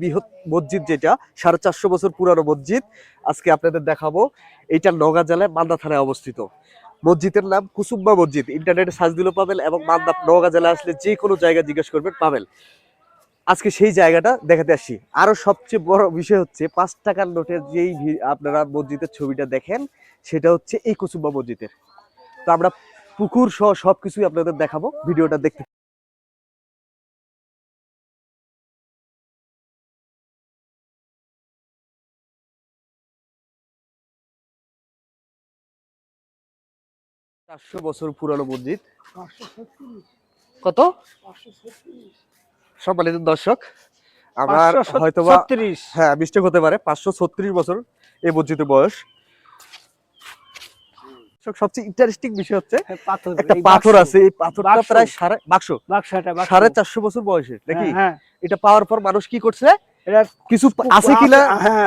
বৃহৎ মসজিদ যেটা, সাড়ে চারশো বছর পুরানো মসজিদ। আজকে আপনাদের দেখাবো এইটা নওগাঁ জেলায় মান্দা থানায় অবস্থিত। মসজিদের নাম কুসুম্বা মসজিদ। ইন্টারনেটে সার্চ দিলেও পাবেন এবং মালদা, নওগাঁ জেলায় আসলে যে কোনো জায়গায় জিজ্ঞেস করবেন, পাবেন। আজকে সেই জায়গাটা দেখাতে আসি। আরও সবচেয়ে বড় বিষয় হচ্ছে, পাঁচ টাকার নোটের যেই আপনারা মসজিদের ছবিটা দেখেন, সেটা হচ্ছে এই কুসুম্বা মসজিদের। তো আমরা পুকুর সহ সবকিছুই আপনাদের দেখাবো, ভিডিওটা দেখতে চারশো বছর পুরানো মসজিদ। কত? সম্মানিত দর্শক আমার ছত্রিশ। হ্যাঁ মিস্টেক হতে পারে পাঁচশো ছত্রিশ বছর এই মসজিদের বয়স। সবচেয়ে ইন্টারেস্টিং বিষয় হচ্ছে একটা পাথর আছে এই পাথরটা প্রায় সাড়ে বাক্স। চারশো বছর বয়সের নাকি? হ্যাঁ, হ্যাঁ এটা পাওয়ার পর মানুষ কি করছে? কিছু আছে কিনা হ্যাঁ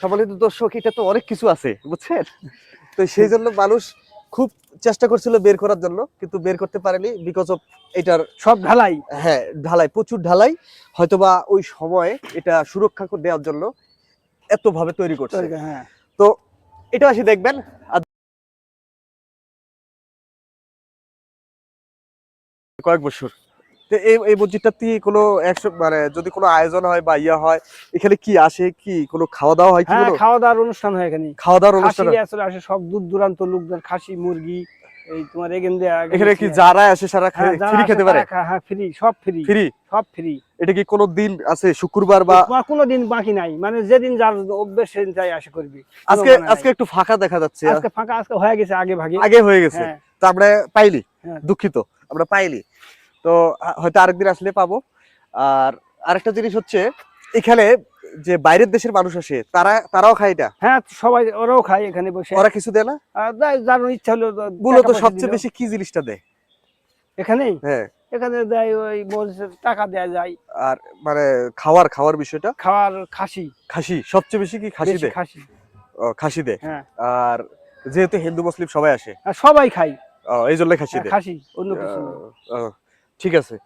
সম্মানিত দর্শক এটা তো অনেক কিছু আছে বুঝছেন? তো সেই জন্য মানুষ খুব চেষ্টা করছিল বের করার জন্য কিন্তু বের করতে পারেনি বিকজ অফ এটার সব ঢালাই। হ্যাঁ ঢালাই প্রচুর ঢালাই হয়তোবা ওই সময় এটা সুরক্ষা করে দেওয়ার জন্য এত ভাবে তৈরি করছে হ্যাঁ। তো এটা আসি দেখবেন আর কয়েক বছর। তো এই এই মসজিদটাতে কোনো একশো মানে যদি কোনো আয়োজন হয় বা ইয়া হয় এখানে কি আসে? কি কোনো খাওয়া দাওয়া হয় কি হ্যাঁ খাওয়া দাওয়ার অনুষ্ঠান হয় এখানে। খাওয়া দাওয়ার অনুষ্ঠান আসলে আসে সব দূর দূরান্ত লোকদের খাসি মুরগি এই তোমার এখান এখানে কি যারা আসে সারা হ্যাঁ, ফ্রি খেতে পারে? হ্যাঁ ফ্রি সব ফ্রি ফ্রি সব ফ্রি এটা কি কোনো দিন আছে শুক্রবার বা কোনো দিন বাকি নাই। মানে যেদিন যার অভ্যেস সেদিন চাই আসে করবি। আজকে মানে আজকে একটু ফাঁকা দেখা যাচ্ছে। আজকে ফাঁকা আজকে হয়ে গেছে আগে ভাগে। আগে হয়ে গেছে। হ্যাঁ। তো আমরা পাইলি হ্যাঁ। দুঃখিত। আমরা পাইলি। তো হয়তো আরেকদিন আসলে পাবো। আর আরেকটা জিনিস হচ্ছে এখানে যে বাইরের দেশের মানুষ আসে তারা তারাও খায় এটা? হ্যাঁ সবাই ওরাও খায় এখানে বসে। ওরা কিছু দেয় না? যার- ইচ্ছা হলো মূলত সবচেয়ে বেশি কি জিনিসটা দেয়? এখানেই? হ্যাঁ। এখানে দেয় ওই বলছে টাকা দেয়া যায়। আর মানে খাওয়ার খাওয়ার বিষয়টা? খাওয়ার খাসি। খাসি? সবচেয়ে বেশি কি খাসি দেয়? খাসি। ও, খাসি দেয়? হ্যাঁ। আর যেহেতু হিন্দু মুসলিম সবাই আসে? সবাই খাই এই জন্য খাসি হ্যাঁ, দেয়। খাসি অন্য কিছু ঠিক আছে।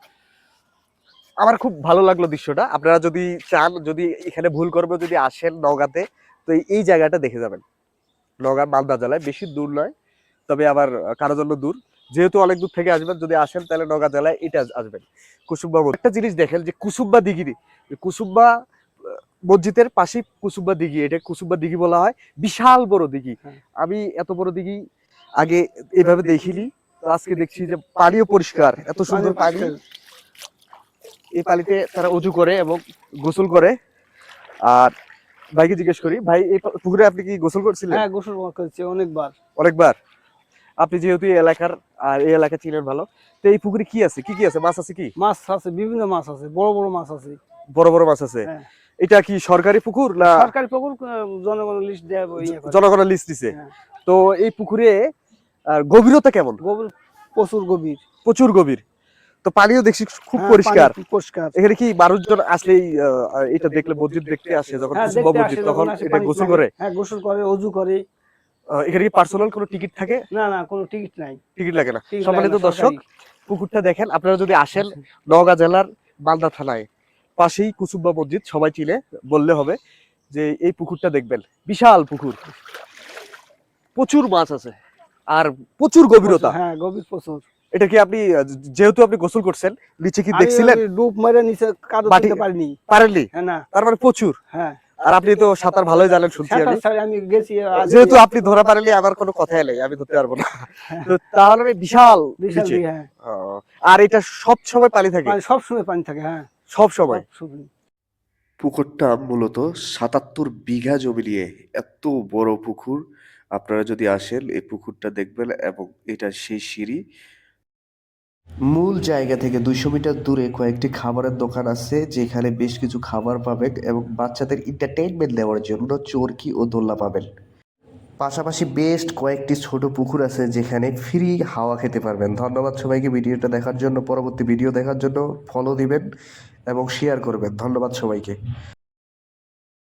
আমার খুব ভালো লাগল দৃশ্যটা। আপনারা যদি চান যদি এখানে ভুল করবে যদি আসেন নওগাঁতে তো এই- জায়গাটা দেখে যাবেন। নওগাঁ মালদা জেলায়। বেশি দূর নয় তবে আবার কারোর জন্য দূর। যেহেতু অনেক দূর থেকে আসবেন যদি আসেন তাহলে নওগাঁ জেলায় এটা আসবেন। কুসুম্বা একটা জিনিস দেখেন যে কুসুম্বা দিঘি কুসুম্বা মসজিদের পাশে কুসুম্বা দিঘি। এটা কুসুম্বা দিঘি বলা হয়। বিশাল বড় দিঘি। হ্যাঁ। আমি এত বড় দিঘি আগে এভাবে দেখিনি। আজকে দেখছি যে পানিও পরিষ্কার এত সুন্দর পানি এই পানিতে তারা উজু করে এবং গোসল করে। আর ভাইকে জিজ্ঞেস করি ভাই এই পুকুরে আপনি কি গোসল করছিলেন? হ্যাঁ গোসল করেছে অনেকবার। অনেকবার? আপনি যেহেতু এই এলাকার আর এই এলাকা চিনেন ভালো তো এই পুকুরে কি আছে? কি কি আছে? মাছ আছে কি? মাছ আছে বিভিন্ন মাছ আছে বড় বড় মাছ আছে। বড় বড় মাছ আছে। হ্যাঁ। এটা কি সরকারি পুকুর না সরকারি পুকুর জনগণ লিস্ট দেয়। জনগণের লিস্ট দিছে। হ্যাঁ। তো এই পুকুরে আর গভীরতা কেমন? প্রচুর গভীর। প্রচুর গভীর। তো পানিও দেখছি খুব হ্যাঁ, পরিষ্কার। পরিষ্কার। এখানে কি মানুষজন আসলেই আহ, এটা দেখলে মসজিদ দেখতে আসে যখন হ্যাঁ মসজিদ তখন এটা গোসল করে? হ্যাঁ গোসল করে অজু করে। এখানে কি পার্সোনাল কোনো টিকিট থাকে? না না কোনো টিকিট নাই। টিকিট লাগে না। সম্মানিত দর্শক পুকুরটা দেখেন আপনারা যদি আসেন নওগাঁ জেলার মালদা থানায় পাশেই কুসুম্বা মসজিদ সবাই চিনে বললে হবে যে এই পুকুরটা দেখবেন। বিশাল পুকুর। প্রচুর মাছ আছে। আর প্রচুর গভীরতা। হ্যাঁ গভীর প্রচুর। এটা কি আপনি যেহেতু আপনি গোসল করছেন নিচে কি দেখছিলেন? ডুব মেরে নিচে কাদো তুলতে পারিনি। পারেননি? হ্যাঁ না। তার মানে প্রচুর? হ্যাঁ। আর আপনি তো সাঁতার ভালোই জানেন শুনছি আমি। আমি গেছি যেহেতু আপনি ধরা পারেননি আমার কোনো কথাই নেই আমি ধরতে পারব না। তো তাহলে বিশাল বিশাল হ্যাঁ। আর এটা সব সময় পানি থাকে? সব সময় পানি থাকে হ্যাঁ। সব সময়। পুকুরটা মূলত সাতাত্তর বিঘা জমি নিয়ে এত বড় পুকুর। আপনারা যদি আসেন, এই পুকুরটা দেখবেন এবং এটা সেই সিঁড়ি। মূল জায়গা থেকে দুইশো মিটার দূরে কয়েকটি খাবারের দোকান আছে, যেখানে বেশ কিছু খাবার পাবেন এবং বাচ্চাদের এন্টারটেইনমেন্ট দেওয়ার জন্য চরকি ও দোল্লা পাবেন। পাশাপাশি বেস্ট কয়েকটি ছোট পুকুর আছে যেখানে ফ্রি হাওয়া খেতে পারবেন। ধন্যবাদ সবাইকে ভিডিওটা দেখার জন্য। পরবর্তী ভিডিও দেখার জন্য ফলো দিবেন এবং শেয়ার করবেন। ধন্যবাদ সবাইকে।